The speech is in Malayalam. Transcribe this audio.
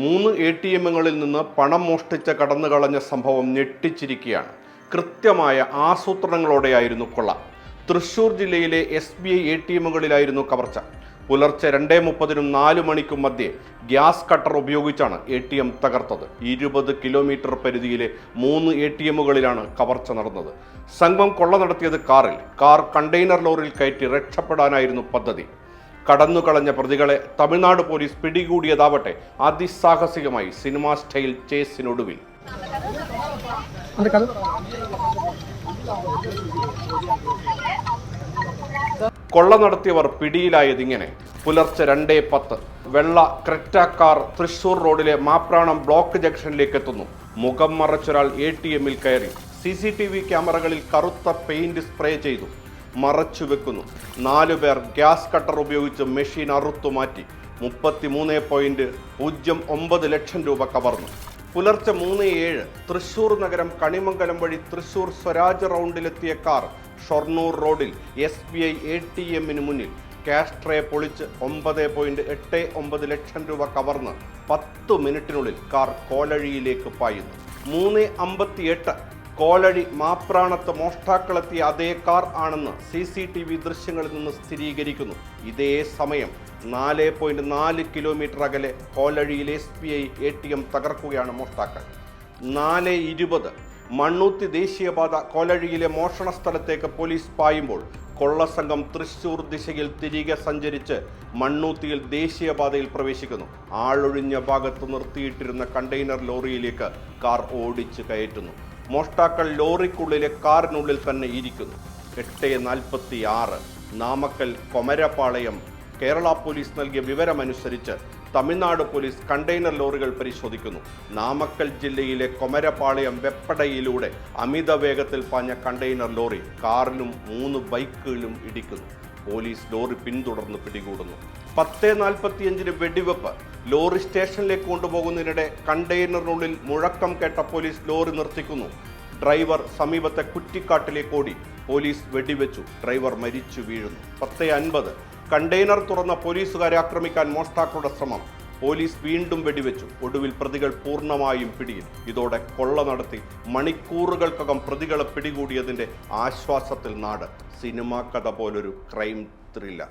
മൂന്ന് എ ടി എമ്മുകളിൽ നിന്ന് പണം മോഷ്ടിച്ച കടന്നു കളഞ്ഞ സംഭവം ഞെട്ടിച്ചിരിക്കുകയാണ്. കൃത്യമായ ആസൂത്രണങ്ങളോടെയായിരുന്നു കൊള്ള. തൃശൂർ ജില്ലയിലെ S B I A T എമ്മുകളിലായിരുന്നു കവർച്ച. പുലർച്ചെ രണ്ടേ മുപ്പതിനും നാല് മണിക്കും മധ്യേ ഗ്യാസ് കട്ടർ ഉപയോഗിച്ചാണ് എ ടി എം തകർത്തത്. ഇരുപത് കിലോമീറ്റർ പരിധിയിലെ മൂന്ന് എ ടി എമ്മുകളിലാണ് കവർച്ച നടന്നത്. സംഘം കൊള്ള നടത്തിയത് കാറിൽ. കാർ കണ്ടെയ്നർ ലോറിയിൽ കയറ്റി രക്ഷപ്പെടാനായിരുന്നു പദ്ധതി. കടന്നുകളഞ്ഞ പ്രതികളെ തമിഴ്നാട് പോലീസ് പിടികൂടിയതാവട്ടെ അതിസാഹസികമായി സിനിമാ സ്റ്റൈൽ ചേസിനൊടുവിൽ കൊള്ള നടത്തിയവർ പിടിയിലായതിങ്ങനെ. പുലർച്ചെ രണ്ടേ പത്ത്. വെള്ള ക്രെറ്റ കാർ തൃശൂർ റോഡിലെ മാപ്രാണം ബ്ലോക്ക് ജംഗ്ഷനിലേക്ക് എത്തുന്നു മുഖം മറച്ചൊരാൾ എ ടി എമ്മിൽ കയറി. സി സി ടി വി ക്യാമറകളിൽ കറുത്ത പെയിന്റ് സ്പ്രേ ചെയ്തു. മറച്ചു വെക്കുന്നു. നാലുപേർ ഗ്യാസ് കട്ടർ ഉപയോഗിച്ച് മെഷീൻ അറുത്തു മാറ്റി. മുപ്പത്തി മൂന്ന് പോയിന്റ് പൂജ്യം ഒമ്പത് ലക്ഷം രൂപ കവർന്നു. പുലർച്ചെ മൂന്ന് ഏഴ് തൃശൂർ നഗരം കണിമംഗലം വഴി തൃശൂർ സ്വരാജ് റൗണ്ടിലെത്തിയ കാർ ഷൊർണൂർ റോഡിൽ S B I A T എമ്മിന് മുന്നിൽ. ക്യാഷ് ട്രേ പൊളിച്ച് ഒമ്പത് പോയിന്റ് എട്ട് ഒമ്പത് ലക്ഷം രൂപ കവർന്ന് പത്ത് മിനിറ്റിനുള്ളിൽ കാർ കോലഴിയിലേക്ക് പായുന്നു. മൂന്ന് അമ്പത്തിയെട്ട് കോലഴി മാപ്രാണത്ത് മോഷ്ടാക്കളെത്തിയ അതേ കാർ ആണെന്ന് സി സി ടി വി ദൃശ്യങ്ങളിൽ നിന്ന് സ്ഥിരീകരിക്കുന്നു. ഇതേ സമയം നാല് പോയിന്റ് നാല് കിലോമീറ്റർ അകലെ കോലഴിയിൽ S B I A T M തകർക്കുകയാണ് മോഷ്ടാക്കൾ. നാല് ഇരുപത് മണ്ണൂത്തി ദേശീയപാത കോലഴിയിലെ മോഷണ സ്ഥലത്തേക്ക് പോലീസ് പായുമ്പോൾ കൊള്ളസംഘം തൃശൂർ ദിശയിൽ തിരികെ സഞ്ചരിച്ച് മണ്ണൂത്തിയിൽ ദേശീയപാതയിൽ പ്രവേശിക്കുന്നു. ആളൊഴിഞ്ഞ ഭാഗത്ത് നിർത്തിയിട്ടിരുന്ന കണ്ടെയ്നർ ലോറിയിലേക്ക് കാർ ഓടിച്ച് കയറ്റുന്നു. മോഷ്ടാക്കൾ ലോറിക്കുള്ളിലെ കാറിനുള്ളിൽ തന്നെ ഇരിക്കുന്നു. എട്ട് നാൽപ്പത്തി ആറ് നാമക്കൽ കൊമരപ്പാളയം കേരള പോലീസ് നൽകിയ വിവരമനുസരിച്ച് തമിഴ്നാട് പോലീസ് കണ്ടെയ്നർ ലോറികൾ പരിശോധിക്കുന്നു. നാമക്കൽ ജില്ലയിലെ കൊമരപ്പാളയം വെപ്പടയിലൂടെ അമിത വേഗത്തിൽ പാഞ്ഞ കണ്ടെയ്നർ ലോറി കാറിലും മൂന്ന് ബൈക്കുകളിലും ഇടിക്കുന്നു. പോലീസ് ലോറി പിന്തുടർന്ന് പിടികൂടുന്നു. പത്ത് നാൽപ്പത്തിയഞ്ചിന് വെടിവെപ്പ്. ലോറി സ്റ്റേഷനിലേക്ക് കൊണ്ടുപോകുന്നതിനിടെ കണ്ടെയ്നറിനുള്ളിൽ മുഴക്കം കേട്ട പോലീസ് ലോറി നിർത്തിക്കുന്നു. ഡ്രൈവർ സമീപത്തെ കുറ്റിക്കാട്ടിലേക്ക് ഓടി. പോലീസ് വെടിവെച്ചു. ഡ്രൈവർ മരിച്ചു വീഴുന്നു. പത്ത് അൻപത്. കണ്ടെയ്നർ തുറന്ന പോലീസുകാരെ ആക്രമിക്കാൻ മോഷ്ടാക്കളുടെ ശ്രമം. പോലീസ് വീണ്ടും വെടിവെച്ചു. ഒടുവിൽ പ്രതികൾ പൂർണമായും പിടിയിൽ. ഇതോടെ കൊള്ള നടത്തി മണിക്കൂറുകൾക്കകം പ്രതികളെ പിടികൂടിയതിന്റെ ആശ്വാസത്തിൽ നാട്. സിനിമാ കഥ പോലൊരു ക്രൈം ത്രില്ലർ.